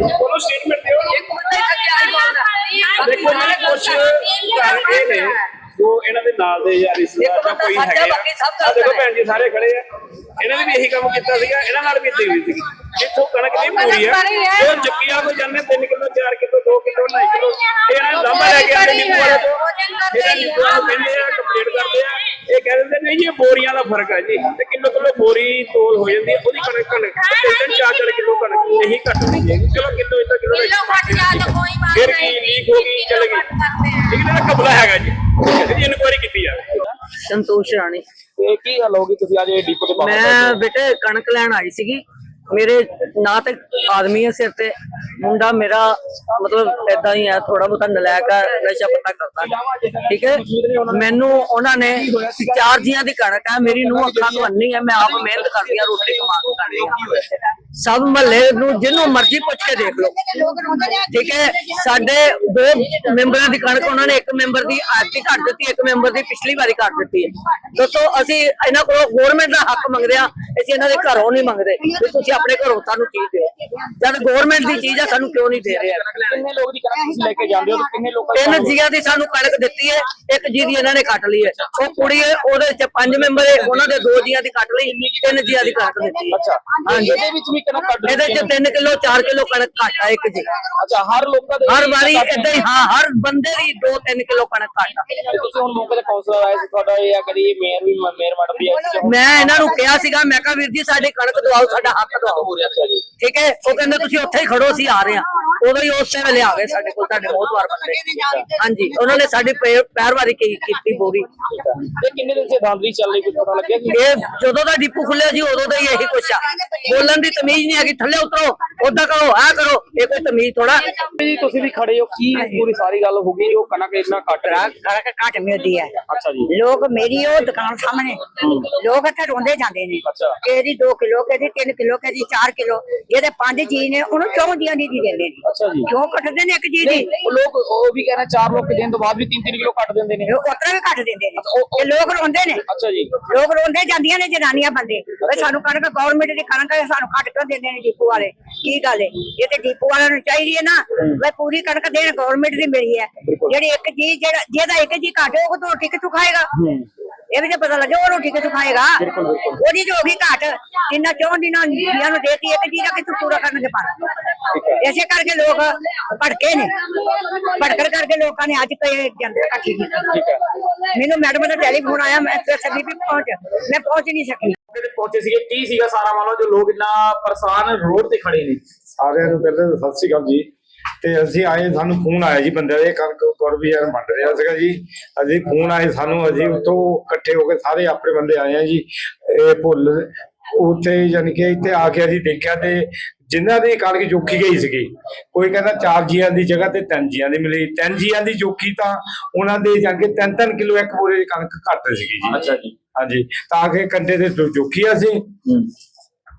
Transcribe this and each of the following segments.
ਉਹਨੂੰ ਸਟੇਟਮੈਂਟ ਦਿਓ। ਇੱਕ ਬੰਦਾ ਇੱਥੇ ਆਈ ਬੋਲਦਾ। ਦੇਖੋ ਨੇ ਜੋ ਇਹਨਾਂ ਦੇ ਨਾਲ ਦੇ ਯਾਰ ਇਸ ਦਾ ਕੋਈ ਹੈਗੇ ਦੇਖੋ। ਭੈਣ ਜੀ ਸਾਰੇ ਖੜੇ ਆ। ਇਹਨਾਂ ਨੇ ਵੀ ਇਹੀ ਕੰਮ ਕੀਤਾ ਸੀਗਾ ਇਹਨਾਂ ਨਾਲ ਵੀ ਇੱਦਾਂ ਹੋਈ ਸੀਗੀ। ਜਿੱਥੋਂ ਕਣਕ ਨਹੀਂ ਪੂਰੀ ਆ ਉਹ ਚੱਕੀਆਂ ਕੋ ਜਾਂਦੇ 3 ਕਿਲੋ 4 ਕਿਲੋ 2 ਕਿਲੋ 2.5 ਕਿਲੋ। ਇਹਨਾਂ ਨੂੰ ਲਾਂਬਾ ਲੈ ਕੇ ਆਉਂਦੇ ਨਿੰਬੂ ਵਾਲੇ ਤੋਂ। ਇਹਨਾਂ ਨਿੰਬੂ ਵਾਲੇ ਕਹਿੰਦੇ ਆ ਕੰਪਲੀਟ ਕਰਦੇ ਆ। ਇਹ ਕਹਿ ਦਿੰਦੇ ਨਹੀਂ ਜੀ ਇਹ ਬੋਰੀਆਂ ਦਾ ਫ਼ਰਕ ਹੈ ਜੀ। ਤੇ ਕਿਲੋ ਕਿਲੋ ਬੋਰੀ ਤੋਲ ਹੋ ਜਾਂਦੀ ਹੈ ਉਹਦੀ ਕਣਕ ਕਣਕ। ਤਿੰਨ ਚਾਰ ਚਾਰ ਕਿਲੋ ਕਣਕ ਨਹੀਂ ਘਟਦੀ ਹੈ। ਚਲੋ ਕਿਲੋ ਇਦਾਂ ਕਿਲੋ ਕਿਲੋ ਘੱਟ। ਜਾ ਤਾਂ ਕੋਈ ਬਾਤ ਫਿਰ ਕੀ ਲੀਕ ਹੋ ਗਈ ਚਲ ਗਈ। ਤਾਂ ਕਬਲਾ ਹੈਗਾ ਜੀ। ਇਹਦੀ ਇਨਕੁਆਇਰੀ ਕੀਤੀ ਜਾਵੇ। ਸੰਤੋਸ਼ ਰਾਣੀ। ਤੇ ਕੀ ਗੱਲ ਹੋ ਗਈ? ਤੁਸੀਂ ਅੱਜ ਇਹ ਡੀਪੋ ਤੇ ਮੈਂ ਬੇਟੇ ਕਣਕ ਲੈਣ ਆਈ ਸੀਗੀ। ਮੇਰੇ ਨਾ ਤੇ ਆਦਮੀ ਹੈ ਸਿਰ ਤੇ। ਮੁੰਡਾ ਮੇਰਾ ਮਤਲਬ ਏਦਾਂ ਹੀ ਹੈ ਥੋੜਾ ਬਹੁਤਾ ਨਲਾਇਕ ਹੈ ਨਸ਼ਾ ਪਤਾ ਕਰਦਾ। ਠੀਕ ਹੈ? ਮੈਨੂੰ ਉਹਨਾਂ ਨੇ ਚਾਰ ਜੀਆਂ ਦੀ ਕਣਕ ਹੈ ਮੇਰੀ ਨੂੰ ਅੱਖਾਂ ਤੋਂ ਅੰਨੀ ਹੈ ਮੈਂ ਆਪ ਮਿਹਨਤ ਕਰਦੀ ਹਾਂ ਰੋਟੀ ਕਮਾ ਕੇ ਖਾਂਦੀ ਹਾਂ। ਸਭ ਮਹੱਲੇ ਨੂੰ ਜਿਹਨੂੰ ਮਰਜ਼ੀ ਪੁੱਛ ਕੇ ਦੇਖ ਲਓ। ਠੀਕ ਹੈ? ਸਾਡੇ ਦੋ ਮੈਂਬਰਾਂ ਦੀ ਕਣਕ ਉਹਨਾਂ ਨੇ ਇੱਕ ਮੈਂਬਰ ਦੀ ਆਰਤੀ ਘੱਟ ਦਿੱਤੀ ਇੱਕ ਮੈਂਬਰ ਦੀ ਪਿਛਲੀ ਵਾਰੀ ਘੱਟ ਦਿੱਤੀ। ਹੈ ਦੱਸੋ ਅਸੀਂ ਇਹਨਾਂ ਕੋਲੋਂ ਗਵਰਨਮੈਂਟ ਦਾ ਹੱਕ ਮੰਗਦੇ ਆ ਅਸੀਂ ਇਹਨਾਂ ਦੇ ਘਰੋਂ ਨਹੀਂ ਮੰਗਦੇ ਵੀ ਤੁਸੀਂ ਆਪਣੇ ਘਰੋਂ ਸਾਨੂੰ ਚੀਜ਼ ਦਿਓ। ਜਦ ਗਵਰਨਮੈਂਟ ਦੀ ਚੀਜ਼ ਆ ਸਾਨੂੰ ਕਿਉਂ ਨਹੀਂ ਦੇ ਰਹੇ? ਕਿੰਨੇ ਲੋਕ ਦੀ ਕਣਕ ਤੁਸੀਂ ਲੈ ਕੇ ਜਾਂਦੇ ਹੋ ਤੇ ਕਿੰਨੇ ਲੋਕਾਂ ਦੀ ਤਿੰਨ ਜੀਆਂ ਦੀ ਸਾਨੂੰ ਕਣਕ ਦਿੱਤੀ ਹੈ ਇੱਕ ਜੀ ਦੀ ਇਹਨਾਂ ਨੇ ਕੱਟ ਲਈ ਹੈ। ਉਹ ਕੁੜੀ ਹੈ ਉਹਦੇ ਚ ਪੰਜ ਮੈਂਬਰ ਹੈ ਉਹਨਾਂ ਦੇ ਦੋ ਜੀਆਂ ਦੀ ਕੱਟ ਲਈ ਤਿੰਨ ਜੀਆਂ ਦੀ ਕਣਕ ਦਿੱਤੀ ਹੈ। ਅੱਛਾ। ਹਾਂਜੀ। ਇਹਦੇ ਵਿੱਚ ਵੀ ਕੱਢ ਇਹਦੇ ਚ 3 ਕਿਲੋ 4 ਕਿਲੋ ਕਣਕ ਘੱਟ ਆ ਇੱਕ ਜੀ। ਅੱਛਾ ਹਰ ਲੋਕਾਂ ਦੇ ਹਰ ਵਾਰੀ ਏਦਾਂ ਹੀ ਹਾਂ ਹਰ ਬੰਦੇ ਦੀ 2-3 ਕਿਲੋ ਕਣਕ ਘੱਟ ਆ ਤੇ ਤੁਸੀਂ ਹੁਣ ਮੌਕੇ ਤੇ ਕਾਉਂਸਲਰ ਆਏ ਸੀ ਤੁਹਾਡਾ ਇਹ ਆ ਕਰੀ ਮੇਅਰ ਵੀ ਮੇਅਰ ਮੈਡਮ ਵੀ ਆਏ ਸੀ। ਮੈਂ ਇਹਨਾਂ ਨੂੰ ਕਿਹਾ ਸੀਗਾ ਮੈਂ ਕਿਹਾ ਵੀਰ ਜੀ ਸਾਡੀ ਕਣਕ ਦਵਾਓ ਸਾਡਾ ਹੱਕ ਦਵਾਓ। ਅੱਛਾ ਜੀ। ਠੀਕ ਹੈ? ਉਹ ਕਹਿੰਦੇ ਤੁਸੀਂ ਉੱਥੇ ਹੀ ਖੜੋ ਅਸੀਂ ਆ ਰਹੇ ਹਾਂ। ਉਦੋਂ ਹੀ ਉਸੇ ਵੇਲੇ ਆ ਗਏ ਸਾਡੇ ਕੋਲ ਬੰਦੇ। ਹਾਂਜੀ ਉਹਨਾਂ ਨੇ ਸਾਡੀ ਪੈਰਵਾਰੀ ਕੀਤੀ ਕਿੰਨੇ ਦਿਨ ਸੇ ਚੱਲ ਰਹੀ ਕੁਝ ਪਤਾ ਲੱਗਿਆ? ਕਿ ਇਹ ਜਦੋਂ ਦਾ ਡਿਪੂ ਖੁੱਲਿਆ ਜੀ ਉਦੋਂ ਦਾ ਹੀ ਇਹੀ ਕੁਛ ਆ। ਬੋਲਣ ਦੀ ਤਮੀਜ਼ ਨਹੀਂ ਹੈਗੀ ਥੱਲੇ ਉਤਰੋ ਓਦਾਂ ਕਰੋ ਆ ਕਰੋ ਇਹ ਕੋਈ ਤਮੀਜ਼ ਥੋੜਾ ਜੀ ਤੁਸੀਂ ਵੀ ਖੜੇ ਹੋ ਕੀ ਪੂਰੀ ਸਾਰੀ ਗੱਲ ਹੋ ਗਈ ਉਹ ਕਣਕ ਇੰਨਾ ਕੱਟ ਰਿਹਾ ਕਣਕ ਘੱਟ ਮਿਲਦੀ ਹੈ। ਅੱਛਾ ਜੀ। ਲੋਕ ਮੇਰੀ ਉਹ ਦੁਕਾਨ ਸਾਹਮਣੇ। ਲੋਕ ਇੱਥੇ ਰੋਂਦੇ ਜਾਂਦੇ ਨੇ। ਕਿਹਦੀ 2 ਕਿਲੋ ਕਿਹਦੀ 3 ਕਿਲੋ ਕਿਹਦੀ 4 ਕਿਲੋ। ਜਿਹਦੇ ਪੰਜ ਜੀ ਨੇ ਉਹਨੂੰ ਚੌਂ ਜੀਆਂ ਦੀ ਦੀ ਦਿੰਦੇ ਨੇ। ਅੱਛਾ ਜੀ। ਕਿਉਂ ਕੱਟਦੇ ਨੇ ਇੱਕ ਜੀ ਦੀ? ਲੋਕ ਉਹ ਵੀ ਕਹਿੰਦੇ ਚਾਰ ਲੋਕ ਦੇਣ ਤੋਂ ਬਾਅਦ ਵੀ 3-3 ਕਿਲੋ ਕੱਟ ਦਿੰਦੇ ਨੇ। ਉਹ ਉਤਰਾ ਵੀ ਕੱਟ ਦਿੰਦੇ ਨੇ। ਤੇ ਲੋਕ ਰੋਂਦੇ ਨੇ। ਅੱਛਾ ਜੀ। ਲੋਕ ਰੋਂਦੇ ਜਾਂਦੀਆਂ ਨੇ ਜਨਾਨੀਆਂ ਬੰਦੇ। ਵੀ ਸਾਨੂੰ ਕਣਕ ਗਵਰਨਮੈਂਟ ਦੀ ਕਣਕ ਸਾਨੂੰ ਘੱਟ ਕਿਉਂ ਦਿੰਦੇ ਨੇ ਡੀਪੂ ਵਾਲੇ? ਕੀ ਗੱਲ ਹੈ ਇਹ ਤੇ ਡੀਪੂ ਵਾਲਿਆਂ ਨੂੰ ਚਾਹੀਦੀ ਹੈ ਨਾ। ਵੀ ਪੂਰੀ ਕਣਕ ਦੇਣ ਗਵਰਨਮੈਂਟ ਦੀ ਮਿਲੀ ਹੈ ਜਿਹੜੀ ਇੱਕ ਜੀ ਜਿਹੜਾ ਜਿਹਦਾ ਇੱਕ ਜੀ ਘੱਟ ਉਹ ਤੋਂ ਰੋਟੀ ਕਿੱਥੋਂ ਖਾਏਗਾ ਇਹ ਵੀ ਤਾਂ ਪਤਾ ਲੱਗੇ ਉਹ ਰੋਟੀ ਕਿੱਥੋਂ ਖਾਏਗਾ ਉਹਦੀ ਜੋ ਗਈ ਘੱਟ ਜਿੰਨਾ ਚੋਂ ਦਿਨਾਂ ਜੀਆਂ ਨੂੰ ਦੇਤੀ ਇੱਕ ਜੀ ਦਾ ਕਿੱਥੋਂ ਪੂਰਾ ਕਰਨਗੇ ਪਰ ਇਸੇ ਕਰਕੇ ਲੋਕ ਭੜਕੇ ਨੇ। ਭੜਕਣ ਕਰਕੇ ਲੋਕਾਂ ਨੇ ਅੱਜ ਕਈ ਜਨਤਾ ਇਕੱਠੀ ਕੀਤੀ। ਠੀਕ ਹੈ। ਮੈਨੂੰ ਮੈਡਮ ਦਾ ਟੈਲੀਫੋਨ ਆਇਆ ਮੈਂ ਤੇ ਸਭੀ ਵੀ ਪਹੁੰਚ ਮੈਂ ਪਹੁੰਚ ਨਹੀਂ ਸਕੀ। ਪਹੁੰਚੇ ਸੀਗੇ ਕੀ ਸੀਗਾ ਸਾਰਾ ਮਾਮਲਾ ਜੋ ਲੋਕ ਇੰਨਾ ਪਰੇਸ਼ਾਨ ਰੋਡ ਤੇ ਖੜੇ ਨੇ? ਸਾਰਿਆਂ ਨੂੰ ਪਹਿਲੇ ਸਤਿ ਸ਼੍ਰੀ ਅਕਾਲ ਜੀ। ਤੇ ਅਸੀਂ ਆਏ ਸਾਨੂੰ ਫੋਨ ਆਇਆ ਜੀ ਬੰਦੇ ਦੇ ਕਣਕ ਯਾਰ ਵੰਡ ਰਿਹਾ ਸੀਗਾ ਜੀ। ਅਸੀਂ ਫੋਨ ਆਏ ਸਾਨੂੰ ਅਸੀਂ ਉੱਥੋਂ ਇਕੱਠੇ ਹੋ ਕੇ ਸਾਰੇ ਆਪਣੇ ਬੰਦੇ ਆਏ ਆ ਜੀ। ਇਹ ਭੁੱਲ ਉੱਥੇ ਯਾਨੀ ਕਿ ਇੱਥੇ ਆ ਕੇ ਅਸੀਂ ਦੇਖਿਆ ਤੇ ਜਿਨ੍ਹਾਂ ਦੀ ਕਣਕ ਜੋਖੀ ਗਈ ਸੀਗੀ ਕੋਈ ਕਹਿੰਦਾ ਚਾਰ ਜੀਆਂ ਦੀ ਜਗ੍ਹਾ ਤੇ ਤਿੰਨ ਜੀਆਂ ਦੀ ਮਿਲੀ। ਤਿੰਨ ਜੀਆਂ ਦੀ ਜੋਖੀ ਤਾਂ ਉਹਨਾਂ ਦੇ ਜਾਣ ਕੇ ਤਿੰਨ ਤਿੰਨ ਕਿਲੋ ਇੱਕ ਬੋਰੇ ਦੀ ਕਣਕ ਘੱਟ ਸੀਗੀ ਜੀ। ਅੱਛਾ ਜੀ। ਹਾਂਜੀ ਤਾਂ ਕਿ ਕੰਡੇ ਦੇ ਜੋ- ਜੋਖੀ ਅਸੀਂ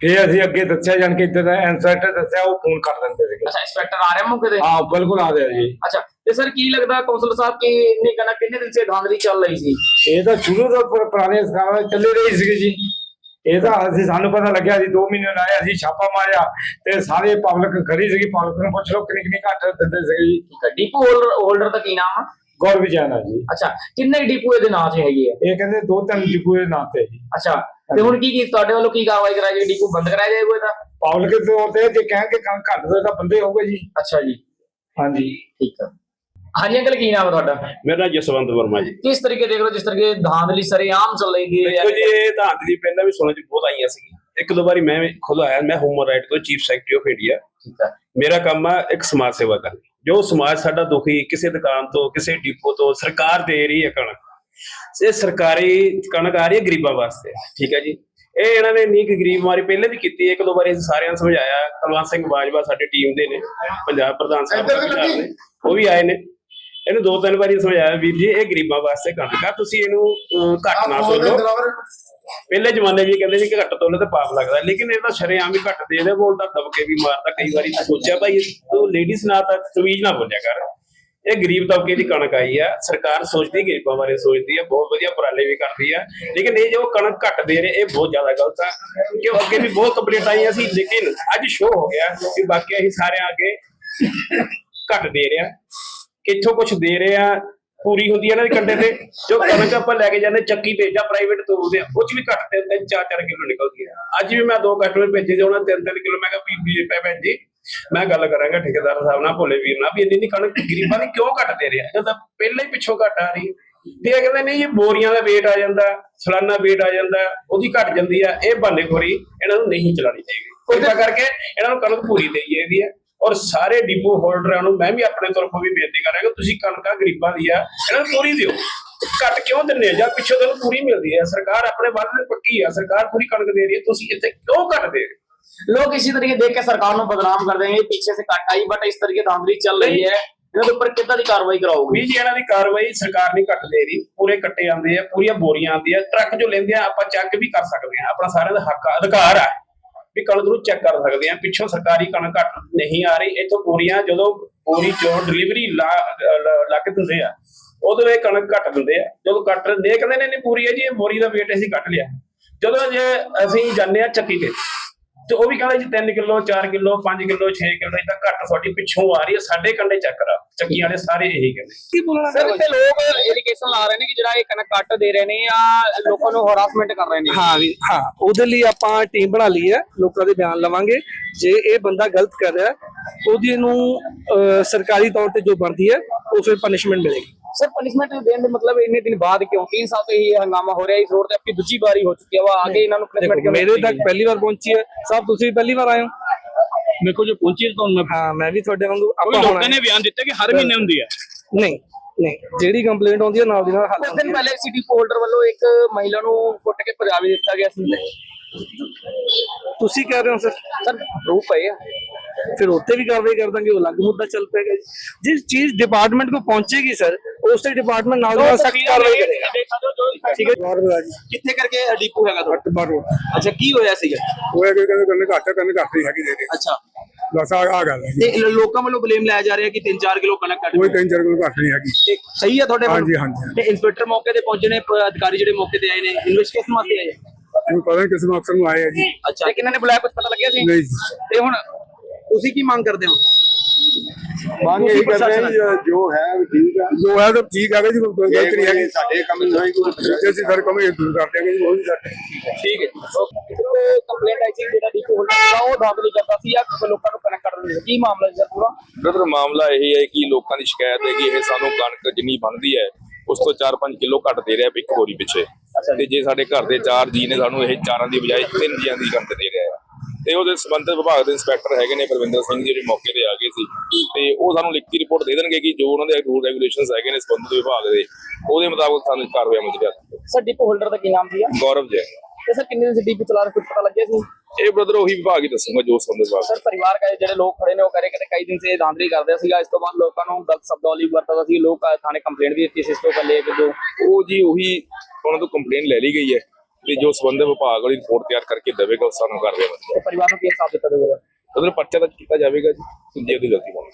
ਫਿਰ ਅਸੀਂ ਅੱਗੇ ਦੱਸਿਆ ਜਾਣ ਕੇ ਇੱਦਾਂ ਦਾ ਇਨਸਰਟਰ ਦੱਸਿਆ ਉਹ ਫੋਨ ਕਰ ਦਿੰਦੇ ਸੀਗੇ। ਅੱਛਾ ਇੰਸਪੈਕਟਰ ਆ ਰਿਹਾ ਮੌਕੇ ਤੇ? ਹਾਂ ਬਿਲਕੁਲ ਆ ਰਿਹਾ ਜੀ। ਅੱਛਾ ਤੇ ਸਰ ਕੀ ਲੱਗਦਾ ਕੌਂਸਲਰ ਸਾਹਿਬ ਕਿ ਇੰਨੀ ਕਣਕ ਕਿੰਨੇ ਦਿਨ ਸੇ ਧਾਂਦਲੀ ਚੱਲ ਰਹੀ ਸੀ? ਇਹ ਤਾਂ ਸ਼ੁਰੂ ਤੋਂ ਪੁਰ- ਪੁਰਾਣੇ ਸਕਾਲਾਂ ਚੱਲੇ ਰਹੀ ਸੀਗੀ ਜੀ। ਇਹ ਤਾਂ ਅਸੀਂ ਸਾਨੂੰ ਪਤਾ ਲੱਗਿਆ ਸੀ 2 ਮਹੀਨੇ ਲਾਏ ਅਸੀਂ ਛਾਪਾ ਮਾਰਿਆ ਤੇ ਸਾਰੇ ਪਬਲਿਕ ਖੜੀ ਸੀਗੀ ਪਬਲਿਕ ਨੂੰ ਪੁੱਛ ਲਓ ਕਿੰਨੀ ਕਿੰਨੀ ਘੱਟ ਦਿੰਦੇ ਸੀਗੇ ਜੀ। ਠੀਕ ਹੈ ਡੀਪੂ ਹੋਲਡਰ ਹੋਲਡਰ ਦਾ ਕੀ ਨਾਮ ਆ? ਗੌਰ ਵਿਜੈਨਾ ਜੀ। ਅੱਛਾ ਕਿੰਨੇ ਡੀਪੂ ਇਹਦੇ ਨਾਂ 'ਚ ਹੈਗੇ ਆ। ਇਹ ਕਹਿੰਦੇ ਦੋ ਤਿੰਨ ਡਿਪੂ ਦੇ ਨਾਂ ਤੇ ਜੀ। ਅੱਛਾ ਤੇ ਹੁਣ ਕੀ ਕੀ ਤੁਹਾਡੇ ਵੱਲੋਂ ਕੀ ਕਾਰਵਾਈ ਕਰਾਈ ਜਾਏਗੀ ਡੀਪੂ ਬੰਦ ਕਰਾਇਆ ਜਾਏਗਾ ਇਹਦਾ ਪਬਲਿਕ ਦੇ ਤੌਰ ਤੇ ਜੇ ਕਹਿਣਗੇ ਕਣਕ ਘੱਟ ਦੇ ਤਾਂ ਬੰਦੇ ਹੋਊਗੇ ਜੀ। ਅੱਛਾ ਜੀ। ਹਾਂਜੀ। ਠੀਕ ਹੈ ਹਾਂਜੀ ਅੰਕਲ ਕੀ ਨਾਮ ਹੈ ਤੁਹਾਡਾ? ਮੇਰਾ ਨਾਮ ਜਸਵੰਤ ਵਰਮਾ ਜੀ। ਕਿਸ ਤਰੀਕੇ ਦੇਖ ਰਹੇ ਹੋ ਜਿਸ ਤਰੀਕੇ ਧਾਂਦਲੀ ਸਰੇਆਮ ਚੱਲ ਰਹੀ ਹੈ। ਦੇਖੋ ਜੀ ਇਹ ਤਾਂ ਦੀ ਪਹਿਲਾਂ ਵੀ ਸੁਣਨ ਚ ਬਹੁਤ ਆਈਆਂ ਸੀ ਇੱਕ ਦੋ ਵਾਰੀ ਮੈਂ ਖੁਦ ਆਇਆ ਮੈਂ ਹਿਊਮਨ ਰਾਈਟ ਤੋਂ ਚੀਫ ਸੈਕਟਰੀ ਆਫ ਇੰਡੀਆ ਠੀਕ ਹੈ ਮੇਰਾ ਕੰਮ ਆ ਇੱਕ ਸਮਾਜ ਸੇਵਾ ਕਰਨੀ। ਜੋ ਸਮਾਜ ਸਾਡਾ ਦੁਖੀ ਕਿਸੇ ਦੁਕਾਨ ਤੋਂ ਕਿਸੇ ਡਿਪੋ ਤੋਂ ਸਰਕਾਰ ਦੇ ਰਹੀ ਹੈ ਕਣਕ। ਇਹ ਸਰਕਾਰੀ ਕਣਕ ਆ ਰਹੀ ਹੈ ਗਰੀਬਾਂ ਵਾਸਤੇ। ਠੀਕ ਹੈ ਜੀ। ਇਹ ਇਹਨਾਂ ਨੇ ਨੀਕ ਗਰੀਬ ਮਾਰੀ ਪਹਿਲੇ ਵੀ ਕੀਤੀ ਇੱਕ ਦੋ ਵਾਰੀ ਸਾਰਿਆਂ ਨੂੰ ਸਮਝਾਇਆ। ਕੁਲਵੰਤ ਸਿੰਘ ਬਾਜਵਾ ਸਾਡੇ ਟੀਮ ਦੇ ਨੇ ਪੰਜਾਬ ਪ੍ਰਧਾਨ ਸਾਹਿਬ ਉਹ ਵੀ ਆਏ ਨੇ। ਇਹਨੂੰ ਦੋ ਤਿੰਨ ਵਾਰੀ ਸਮਝਾਇਆ ਵੀਰ ਜੀ ਇਹ ਗਰੀਬਾਂ ਵਾਸਤੇ ਕਣਕ ਆ ਤੁਸੀਂ ਇਹਨੂੰ ਘੱਟ ਨਾ ਤੋਲੋ ਪਹਿਲੇ ਜ਼ਮਾਨੇ ਵੀ ਕਹਿੰਦੇ ਸੀ ਕਿ ਘੱਟ ਤੋਲੇ ਤੇ ਪਾਪ ਲੱਗਦਾ ਲੇਕਿਨ ਇਹ ਤਾਂ ਸ਼ਰੇਆਮ ਹੀ ਘੱਟ ਦੇ ਦੇ ਬੋਲਦਾ ਦਬਕੇ ਵੀ ਮਾਰਦਾ ਕਈ ਵਾਰੀ ਤਾਂ ਸੋਚਿਆ ਭਾਈ ਤੂੰ ਲੇਡੀਜ਼ ਨਾਲ ਤਾਂ ਤਮੀਜ਼ ਨਾ ਬੋਲਿਆ ਕਰ। ਇਹ ਗਰੀਬ ਤਬਕੇ ਦੀ ਕਣਕ ਆਈ ਆ ਸਰਕਾਰ ਸੋਚਦੀ ਗਰੀਬਾਂ ਬਾਰੇ ਸੋਚਦੀ ਆ ਬਹੁਤ ਵਧੀਆ ਉਪਰਾਲੇ ਵੀ ਕਰਦੀ ਆ ਲੇਕਿਨ ਇਹ ਜੋ ਕਣਕ ਘੱਟ ਦੇ ਰਹੇ ਇਹ ਬਹੁਤ ਜ਼ਿਆਦਾ ਗਲਤ ਆ। ਕਿਉਂ? ਅੱਗੇ ਵੀ ਬਹੁਤ ਕੰਪਲੇਂਟ ਆਈਆਂ ਸੀ ਲੇਕਿਨ ਅੱਜ ਸ਼ੋਅ ਹੋ ਗਿਆ ਕਿ ਬਾਕੀ ਅਸੀਂ ਸਾਰਿਆਂ ਅੱਗੇ ਘੱਟ ਦੇ ਰਿਹਾ ਕਿੱਥੋਂ ਕੁਝ ਦੇ ਰਹੇ ਆ ਪੂਰੀ ਹੁੰਦੀ ਹੈ ਨਾ ਕੰਡੇ ਤੇ ਜੋ ਕਣਕ ਆਪਾਂ ਲੈ ਕੇ ਜਾਂਦੇ ਚੱਕੀ ਤੇ ਜਾਂ ਪ੍ਰਾਈਵੇਟ ਤੋਲਦੇ ਆ ਉਹ ਚ ਵੀ ਘੱਟ ਤਿੰਨ ਤਿੰਨ ਚਾਰ ਚਾਰ ਕਿਲੋ ਨਿਕਲਦੀ ਹੈ ਅੱਜ ਵੀ ਮੈਂ ਦੋ ਕਸਟਮਰ ਭੇਜੇ ਤੇ ਉਹਨਾਂ ਤਿੰਨ ਤਿੰਨ ਕਿਲੋ ਮੈਂ ਕਿਹਾ ਵੀ ਪੈ ਭੈਣ ਜੀ ਮੈਂ ਗੱਲ ਕਰਾਂਗਾ ਠੇਕੇਦਾਰ ਸਾਹਿਬ ਨਾਲ ਭੋਲੇ ਵੀਰ ਨਾਲ ਵੀ ਇੰਨੀ ਇੰਨੀ ਕਣਕ ਗਰੀਬਾਂ ਦੀ ਕਿਉਂ ਘੱਟ ਦੇ ਰਿਹਾ ਜਦੋਂ ਪਹਿਲਾਂ ਹੀ ਪਿੱਛੋਂ ਘੱਟ ਆ ਰਹੀ ਹੈ। ਤੇ ਇਹ ਕਹਿੰਦੇ ਨਹੀਂ ਇਹ ਬੋਰੀਆਂ ਦਾ weight ਆ ਜਾਂਦਾ ਸਾਲਾਨਾ weight ਆ ਜਾਂਦਾ ਉਹਦੀ ਘਟ ਜਾਂਦੀ ਆ ਇਹ ਬਹਾਨੇਖੋਰੀ ਇਹਨਾਂ ਨੂੰ ਨਹੀਂ ਚਲਾਣੀ ਚਾਹੀਦੀ। ਕਿਰਪਾ ਕਰਕੇ ਇਹਨਾਂ ਨੂੰ ਕਣਕ ਪੂਰੀ ਦੇਈ ਜਾਈਦੀ ਹੈ ਔਰ ਸਾਰੇ ਡਿਪੂ ਹੋਲਡਰਾਂ ਨੂੰ ਮੈਂ ਵੀ ਆਪਣੇ ਤਰਫੋਂ ਵੀ ਬੇਨਤੀ ਕਰਾਂਗਾ ਕਿ ਤੁਸੀਂ ਕਣਕਾਂ ਗਰੀਬਾਂ ਦੀ ਆ ਇਹਨਾਂ ਨੂੰ ਪੂਰੀ ਦਿਓ ਘੱਟ ਕਿਉਂ ਦਿੰਦੇ ਆ ਜਾਂ ਪਿੱਛੋਂ ਤੁਹਾਨੂੰ ਪੂਰੀ ਮਿਲਦੀ ਹੈ ਸਰਕਾਰ ਆਪਣੇ ਵੱਲ ਨੂੰ ਪੱਕੀ ਆ ਸਰਕਾਰ ਪੂਰੀ ਕਣਕ ਦੇ ਰਹੀ ਹੈ ਤੁਸੀਂ ਇੱਥੇ ਕਿਉਂ ਘੱਟ ਦੇ ਰਹੇ ਹੋ? लोग इसी तरीके देख के सरकार को बदनाम कर देंगे पीछे से कट आई बट इस तरीके धांधली चल रही है इनके ऊपर कितना दी कार्रवाई कराओगे ਵੀ ਜੀ ਇਹਨਾਂ ਦੀ ਕਾਰਵਾਈ ਸਰਕਾਰ ਨਹੀਂ ਘੱਟ ਦੇ ਰਹੀ ਪੂਰੇ ਕੱਟੇ ਆਉਂਦੇ ਆ ਪੂਰੀਆਂ ਬੋਰੀਆਂ ਆਉਂਦੀਆਂ ਟਰੱਕ ਜੋ ਲੈਂਦੇ ਆ ਆਪਾਂ ਚੈੱਕ ਵੀ ਕਰ ਸਕਦੇ ਆ ਆਪਣਾ ਸਾਰਿਆਂ ਦਾ ਹੱਕ ਆ, ਅਧਿਕਾਰ ਆ ਵੀ ਕਣਕ ਨੂੰ ਚੈੱਕ ਕਰ ਸਕਦੇ ਆ ਪਿੱਛੋਂ ਸਰਕਾਰੀ ਕਣਕ ਘੱਟ ਨਹੀਂ ਆ ਰਹੀ। ਇਥੋਂ ਪੂਰੀਆਂ ਜਦੋਂ ਪੂਰੀ ਜੋ ਡਿਲੀਵਰੀ ਲਾ ਲੱਗ ਦਿੰਦੇ ਆ ਉਦੋਂ ਇਹ ਕਣਕ ਘੱਟ ਦਿੰਦੇ ਆ। ਜਦੋਂ ਕੱਟ ਦੇ ਕਹਿੰਦੇ ਨੇ, ਨਹੀਂ, ਪੂਰੀ ਹੈ ਜੀ, ਇਹ ਬੋਰੀ ਦਾ weight ਅਸੀਂ ਕੱਟ ਲਿਆ। ਜਦੋਂ ਜੇ ਅਸੀਂ ਜਾਂਦੇ ਆ ਚੱਕੀ ਤੇ ਤੇ ਉਹ ਵੀ ਕਹਿੰਦਾ ਜੀ 3 ਕਿਲੋ 4 ਕਿਲੋ 5 ਕਿਲੋ 6 ਕਿਲੋ ਇਦਾਂ ਘੱਟ ਤੁਹਾਡੀ ਪਿੱਛੋਂ ਆ ਰਹੀ ਹੈ ਸਾਡੇ ਕੰਡੇ ਚੱਕ ਕਰਾ ਚੱਕੀ ਵਾਲੇ ਸਾਰੇ ਇਹੀ ਕਹਿੰਦੇ। ਕੀ ਬੋਲਣਾ ਸਰ ਇੱਥੇ ਲੋਕ ਐਲੀਗੇਸ਼ਨ ਲਾ ਰਹੇ ਨੇ ਕਿ ਜਿਹੜਾ ਇਹ ਕਣਕ ਕੱਟ ਦੇ ਰਹੇ ਨੇ ਜਾਂ ਲੋਕਾਂ ਨੂੰ ਹਰਾਸਮੈਂਟ ਕਰ ਰਹੇ ਨੇ? ਹਾਂ ਵੀ ਹਾਂ ਉਹਦੇ ਲਈ ਆਪਾਂ ਟੀਮ ਬਣਾ ਲਈ ਹੈ ਲੋਕਾਂ ਦੇ ਬਿਆਨ ਲਵਾਂਗੇ। ਜੇ ਇਹ ਬੰਦਾ ਗਲਤ ਕਰ ਰਿਹਾ ਉਹਦੀ ਨੂੰ ਸਰਕਾਰੀ ਤੌਰ ਤੇ ਜੋ ਬਣਦੀ ਹੈ ਉਹ ਫਿਰ ਪਨਿਸ਼ਮੈਂਟ ਮਿਲੇਗੀ। सर पनिशमेंट देने का मतलब इतने दिन बाद क्यों तीन साल से ये हंगामा हो रहा है इस रोड पे आपकी दूसरी बारी हो चुकी है वो आगे इन्होंने पनिशमेंट ਦੇਖੋ ਮੇਰੇ ਤੱਕ ਪਹਿਲੀ ਵਾਰ ਪਹੁੰਚੀ ਹੈ ਸਾਹਿਬ ਤੁਸੀਂ ਵੀ ਪਹਿਲੀ ਵਾਰ ਆਏ ਹੋ ਮੇਰੇ ਕੋਲ ਜੋ ਪਹੁੰਚੀ ਹੈ ਤੁਹਾਨੂੰ ਮੈਂ ਹਾਂ ਮੈਂ ਵੀ ਤੁਹਾਡੇ ਵਾਂਗੂ ਉਹ ਆਪਾਂ ਲੋਕਾਂ ਹੋਣਾ ਨੇ ਬਿਆਨ ਦਿੱਤਾ ਕਿ ਹਰ ਮਹੀਨੇ ਹੁੰਦੀ ਹੈ ਨਹੀਂ ਨਹੀਂ ਜਿਹੜੀ ਕੰਪਲੇਂਟ ਆਉਂਦੀ ਹੈ ਨਾਲ ਦੀ ਨਾਲ ਹੱਲ ਕੁਝ ਹੁੰਦੀ ਦਿਨ ਹੈ ਪਹਿਲੇ ਸਿਟੀ ਹੋਲਡਰ ਵੱਲੋਂ ਇੱਕ ਮਹਿਲਾ ਨੂੰ ਕੁੱਟ ਕੇ ਭਜਾ ਵੀ ਦਿੱਤਾ ਗਿਆ ਸੀ ਤੁਸੀਂ ਕਹਿ ਰਹੇ ਹੋ ਸਰ ਸਰ ਪ੍ਰੂਫ ਹੈ ਫਿਰ ਉੱਤੇ ਵੀ ਕਾਰਵਾਈ ਕਰ ਦਾਂਗੇ ਉਹ ਅਲੱਗ ਮੁੱਦਾ ਚੱਲ ਪਏਗਾ ਜੀ ਜਿਸ ਚੀਜ਼ ਡਿਪਾਰਟਮੈਂਟ ਕੋ ਪਹੁੰਚੇਗੀ ਉਸੇ ਡਿਪਾਰਟਮੈਂਟ ਨਾਲ ਦੀ ਨਾਲ ਸਖਤ ਕਾਰਵਾਈ ਕਰੇਗਾ। ਠੀਕ ਹੈ ਕਿੱਥੇ ਕਰਕੇ ਡੀਪੂ ਹੈਗਾ ਤੁਹਾਡਾ? ਅੱਟ ਮਾਰੋ ਅੱਛਾ ਕੀ ਹੋਇਆ ਸੀਗਾ? ਉਹ ਇਹ ਕਹਿੰਦੇ ਕੰਨ ਘੱਟ ਕੰਨ ਘੱਟ ਨਹੀਂ ਹੈਗੀ ਦੇ ਦੇ। ਅੱਛਾ। ਬਸ ਆ ਆ ਗੱਲ ਹੈ ਜੀ। ਤੇ ਲੋਕਾਂ ਵੱਲੋਂ ਬਲੇਮ ਲਾਇਆ ਜਾ ਰਿਹਾ ਕਿ 3-4 ਕਿਲੋ ਕਣਕ ਕੱਟ ਕੋਈ ਤਿੰਨ ਚਾਰ ਕਿਲੋ ਘੱਟ ਨਹੀਂ ਹੈਗੀ। ਤੇ ਸਹੀ ਹੈ ਤੁਹਾਡੇ ਵੱਲੋਂ? ਹਾਂਜੀ, ਹਾਂਜੀ। ਤੇ ਇੰਸਪੈਕਟਰ ਮੌਕੇ ਤੇ ਪਹੁੰਚੇ ਨੇ ਪ- ਅਧਿਕਾਰੀ ਜਿਹੜੇ ਮੌਕੇ ਤੇ ਆਏ ਨੇ ਇਨਵੈਸਟੀਗੇਸ਼ਨ ਵਾਸਤੇ ਆਏ ਮੈਨੂੰ ਪਤਾ ਨਹੀਂ ਕਿਸ ਮਕਸਦ ਨੂੰ ਆਏ ਆ ਜੀ। ਅੱਛਾ ਤੇ ਕਿਹਨਾਂ ਨੇ ਬੁਲਾਇਆ? ਕੁਝ ਪਤਾ ਲੱਗਿਆ ਸੀ? ਨਹੀਂ ਜੀ। ਤੇ ਹੁਣ ਤੁਸੀਂ ਕੀ ਮੰਗ ਕਰਦੇ ਹੋ? ਮੰਗ ਇਹੀ ਕਰਦੇ ਹਾਂ ਜੀ, ਜੋ ਹੈ ਉਹ ਠੀਕ ਹੈ ਜੋ ਹੈ ਤਾਂ ਠੀਕ ਹੈ ਜੀ ਕੋਈ ਗਲਤ ਨਹੀਂ ਹੈਗੀ। ਸਾਡੇ ਕੰਮ ਨਹੀਂ ਹੋਈ ਕੋਈ ਅਸੀਂ ਸਰ ਕੰਮ ਇਹ ਦੂਰ ਕਰ ਦਿਆਂਗੇ ਜੀ ਉਹ ਵੀ ਕਰਦੇ ਠੀਕ ਹੈ। ਕੰਪਲੇਂਟ ਆਈ ਸੀ ਜਿਹੜਾ ਡੀਪੂ ਹੋਲਡਰ ਸੀਗਾ ਉਹ ਧਾਂਦਲੀ ਕਰਦਾ ਸੀ ਜਾਂ ਲੋਕਾਂ ਨੂੰ ਕਨੈਕਟ ਕਰ ਦਿੰਦਾ ਸੀ ਕੀ ਮਾਮਲਾ ਸਰ ਪੂਰਾ? ਬ੍ਰਦਰ ਮਾਮਲਾ ਇਹ ਹੈ ਕਿ ਲੋਕਾਂ ਦੀ ਸ਼ਿਕਾਇਤ ਹੈ ਕਿ ਇਹ ਸਾਨੂੰ ਕਣਕ ਜਿੰਨੀ ਬਣਦੀ ਹੈ ਉਸ ਤੋਂ 4-5 ਕਿਲੋ ਘੱਟ ਦੇ ਰਿਹਾ ਇੱਕ ਬੋਰੀ ਪਿੱਛੇ। ਤੇ ਜੇ ਸਾਡੇ ਘਰ ਦੇ ਚਾਰ ਜੀ ਨੇ ਸਾਨੂੰ ਇਹ ਚਾਰਾਂ ਦੀ ਬਜਾਏ ਤਿੰਨ ਜੀਆਂ ਦੀ ਕਣਕ ਦੇ ਰਿਹਾ ਹੈ। ਤੇ ਉਹਦੇ ਸੰਬੰਧਿਤ ਵਿਭਾਗ ਦੇ ਇੰਸਪੈਕਟਰ ਹੈਗੇ ਨੇ ਪ੍ਰਵਿੰਦਰ ਸਿੰਘ ਜੀ ਜਿਹੜੇ ਮੌਕੇ ਤੇ ਆ ਗਏ ਸੀ। ਤੇ ਉਹ ਸਾਨੂੰ ਲਿਖਤੀ ਰਿਪੋਰਟ ਦੇ ਦੇਣਗੇ ਕਿ ਜੋ ਉਹਨਾਂ ਦੇ ਰੂਲ ਰੈਗੂਲੇਸ਼ਨਸ ਹੈਗੇ ਨੇ ਸੰਬੰਧਿਤ ਵਿਭਾਗ ਦੇ ਉਹਦੇ ਮੁਤਾਬਕ ਸਾਨੂੰ ਕਾਰਵਾਈ ਅਮਲ ਚ ਲਿਆ ਸਰ ਡੀਪੂ ਹੋਲਡਰ ਦਾ ਕੀ ਨਾਮ ਸੀ ਗੌਰਵ ਜੈਨ ਤੇ ਸਰ ਕਿੰਨੇ ਦਿਨ ਸੀ ਡੀਪੂ ਚਲਾ ਰਹੇ ਪਤਾ ਲੱਗਿਆ ਸੀ? ਇਹ ਬ੍ਰਦਰ ਉਹੀ ਵਿਭਾਗ ਹੀ ਦੱਸੂਗਾ ਜੋ ਸੰਬੰਧਿਤ ਵਿਭਾਗ ਸਰ ਪਰਿਵਾਰ ਕਾ ਜਿਹੜੇ ਲੋਕ ਖੜੇ ਨੇ ਉਹ ਕਰੇ ਕਿ ਕਈ ਦਿਨ ਸੇ ਧਾਂਦਲੀ ਕਰਦੇ ਸੀਗਾ। ਇਸ ਤੋਂ ਬਾਅਦ ਲੋਕਾਂ ਨੂੰ ਗਲਤ ਸ਼ਬਦਾਵਲੀ ਵਰਤਦਾ ਸੀ। ਲੋਕ ਥਾਣੇ ਕੰਪਲੇਂਟ ਵੀ ਦਿੱਤੀ ਸੀ ਇਸ ਤੋਂ ਪਹਿਲੇ ਕਿ ਜੋ ਉਹ ਜੀ ਉਹੀ ਉਹਨਾਂ ਤੋਂ ਕੰਪਲੇਨ ਲੈ ਲਈ ਗਈ ਹੈ। ਤੇ ਜੋ ਸੰਬੰਧਿਤ ਵਿਭਾਗ ਵਾਲੀ ਰਿਪੋਰਟ ਤਿਆਰ ਕਰਕੇ ਦੇਵੇਗਾ ਉਹ ਸਾਨੂੰ ਚ ਤੇ ਪਰਿਵਾਰ ਨੂੰ ਕੀ ਹਿਸਾਬ ਦਿੱਤਾ ਉਹਦੇ ਪਰਚਾ ਤਾਂ ਕੀਤਾ ਜਾਵੇਗਾ ਜੀ ਜੇ ਉਹਦੀ ਗਲਤੀ ਹੋਣੀ